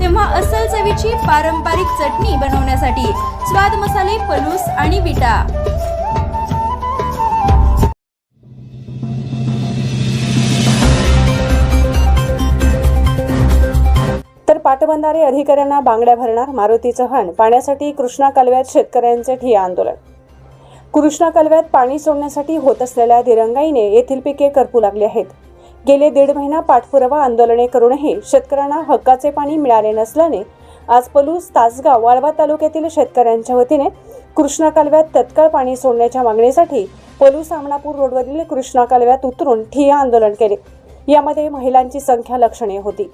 तेव्हा अस्सल चवीची पारंपरिक चटणी बनवण्यासाठी स्वाद मसाले पलूस आणि विटा. तर पाटबंधारे अधिकाऱ्यांना बांगड्या भरणार मारुती चव्हाण पाण्यासाठी कृष्णा कालव्यात शेतकऱ्यांचे ठिया आंदोलन. कृष्णा कालव्यात पाणी सोडण्यासाठी होत असलेल्या दिरंगाईने येथील पिके करपू लागली आहेत. गेले दीड महिना पाठपुरावा आंदोलने करूनही शेतकऱ्यांना हक्काचे पाणी मिळाले नसल्याने आज पलूस तासगाव वाळवा तालुक्यातील शेतकऱ्यांच्या वतीने कृष्णा कालव्यात तत्काळ पाणी सोडण्याच्या मागणीसाठी पलूस आमणापूर रोडवरील कृष्णा कालव्यात उतरून ठिय्या आंदोलन केले. यामध्ये महिलांची संख्या लक्षणीय होती.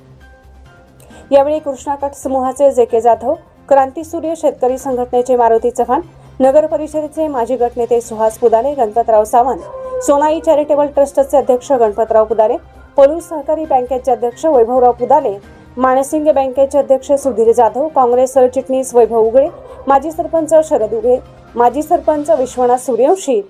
यावेळी कृष्णाकट समूहाचे जे के जाधव क्रांतीसूर्य शेतकरी संघटनेचे मारुती चव्हाण नगर परिषदेचे माजी गटनेते सुहास पुदाले गणपतराव सावंत सोनाई चॅरिटेबल ट्रस्टचे अध्यक्ष गणपतराव पुदारे पलूस सहकारी बँकेचे अध्यक्ष वैभवराव पुदाले मानसिंग बँकेचे अध्यक्ष सुधीर जाधव काँग्रेस सरचिटणीस वैभव उगळे माजी सरपंच शरद उगळे माजी सरपंच विश्वनाथ सूर्यवंशी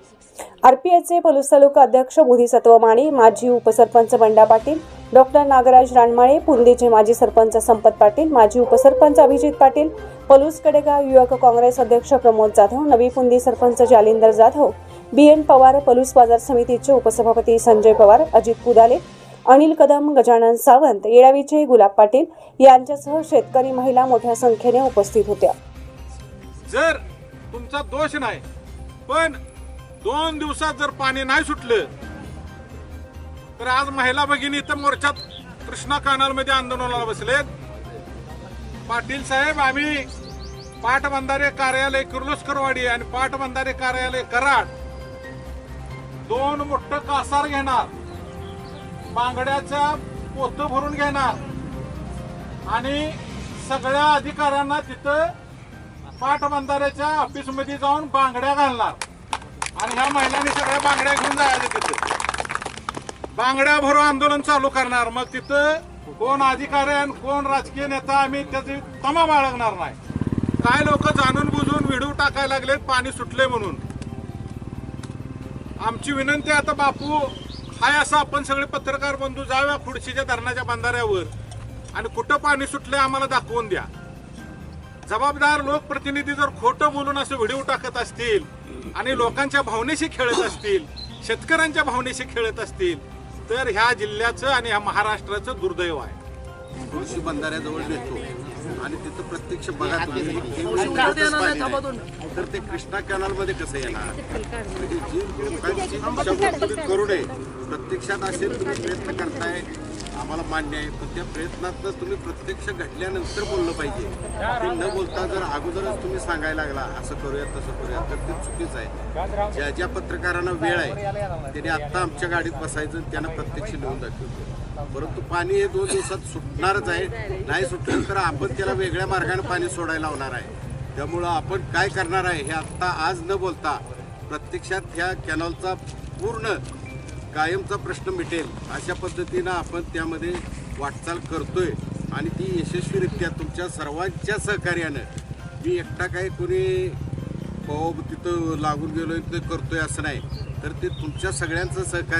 आरपीएचे पलूस तालुका अध्यक्ष बोधिसत्व माळी माजी उपसरपंच बंडा पाटील डॉक्टर नागराज रानमाळे पुंदीचे माजी सरपंच संपत पाटील माजी उपसरपंच अभिजित पाटील पलूस कडेगाव युवक काँग्रेस अध्यक्ष प्रमोद जाधव नवी पुंदी सरपंच जालिंदर जाधव बी एन पवार पलूस बाजार समितीचे उपसभापती संजय पवार अजित पुदाले अनिल कदम गजानन सावंत येळावीचे गुलाब पाटील यांच्यासह शेतकरी महिला मोठ्या संख्येने उपस्थित होत्या. जर तुमचा दोष नाही पण दोन दिवसात जर पाणी नाही सुटलं तर आज महिला भगिनी इथं मोर्चात कृष्णा कानालमध्ये आंदोलनाला बसलेत. पाटील साहेब आम्ही पाटबंधारे कार्यालय किर्लोस्करवाडी आणि पाटबंधारे कार्यालय कराड दोन मोठं कासार घेणार. बांगड्याच्या पोत भरून घेणार. आणि सगळ्या अधिकाऱ्यांना तिथं पाटबंधाऱ्याच्या ऑफिसमध्ये जाऊन बांगड्या घालणार. आणि ह्या महिलांनी सगळ्या बांगड्या घेऊन जायचं तिथं. बांगड्या भरून आंदोलन चालू करणार. मग तिथं कोण अधिकारी आणि कोण राजकीय नेता आम्ही त्याची तमा बाळगणार नाही. काय लोक जाणून बुजून व्हिडिओ टाकायला लागलेत पाणी सुटले म्हणून. आमची विनंती आता बापू हाय असं आपण सगळे पत्रकार बंधू जाऊया खुडशीच्या धरणाच्या बांधाऱ्यावर. आणि कुठं पाणी सुटले आम्हाला दाखवून द्या. जबाबदार लोकप्रतिनिधी जर खोटं बोलून असं व्हिडिओ टाकत असतील आणि लोकांच्या भावनेशी खेळत असतील शेतकऱ्यांच्या भावनेशी खेळत असतील तर ह्या जिल्ह्याचं आणि ह्या महाराष्ट्राचं दुर्दैव आहे. कृषी बंधाऱ्याजवळ नेतो. आणि तिथं प्रत्यक्ष बघा तुम्ही. तर ते कृष्णा कॅनलमध्ये कसं येणार? म्हणजे जी लोकांची पूर्ण करू नये. प्रत्यक्षात असे तुम्ही प्रयत्न करताय. आम्हाला मान्य आहे. पण त्या प्रयत्नात तुम्ही प्रत्यक्ष घडल्यानंतर बोललं पाहिजे. ते न बोलता जर अगोदरच तुम्ही सांगायला लागला असं करूया तसं करूया तर ते चुकीचं आहे. ज्या ज्या पत्रकारांना वेळ आहे त्यांनी आत्ता आमच्या गाडीत बसायचं त्यांना प्रत्यक्ष लिहून दाखवतो. परंतु पाणी हे दोन दिवसात सुटणारच आहे. नाही सुटलं तर आपण त्याला वेगळ्या मार्गाने पाणी सोडायला लावणार आहे. त्यामुळं आपण काय करणार आहे हे आत्ता आज न बोलता प्रत्यक्षात ह्या कॅनॉलचा पूर्ण कायमचा प्रश्न मिटेल. अशा पद्धतीनं आपण त्यामध्ये वाटचाल करतोय. आणि ती यशस्वीरित्या तुमच्या सर्वांच्या सहकार्यानं मी एकटा काही कोणी हो तिथं लागून गेलोय ते करतोय असं नाही. तर ते तुमच्या सगळ्यांचं सहकार्य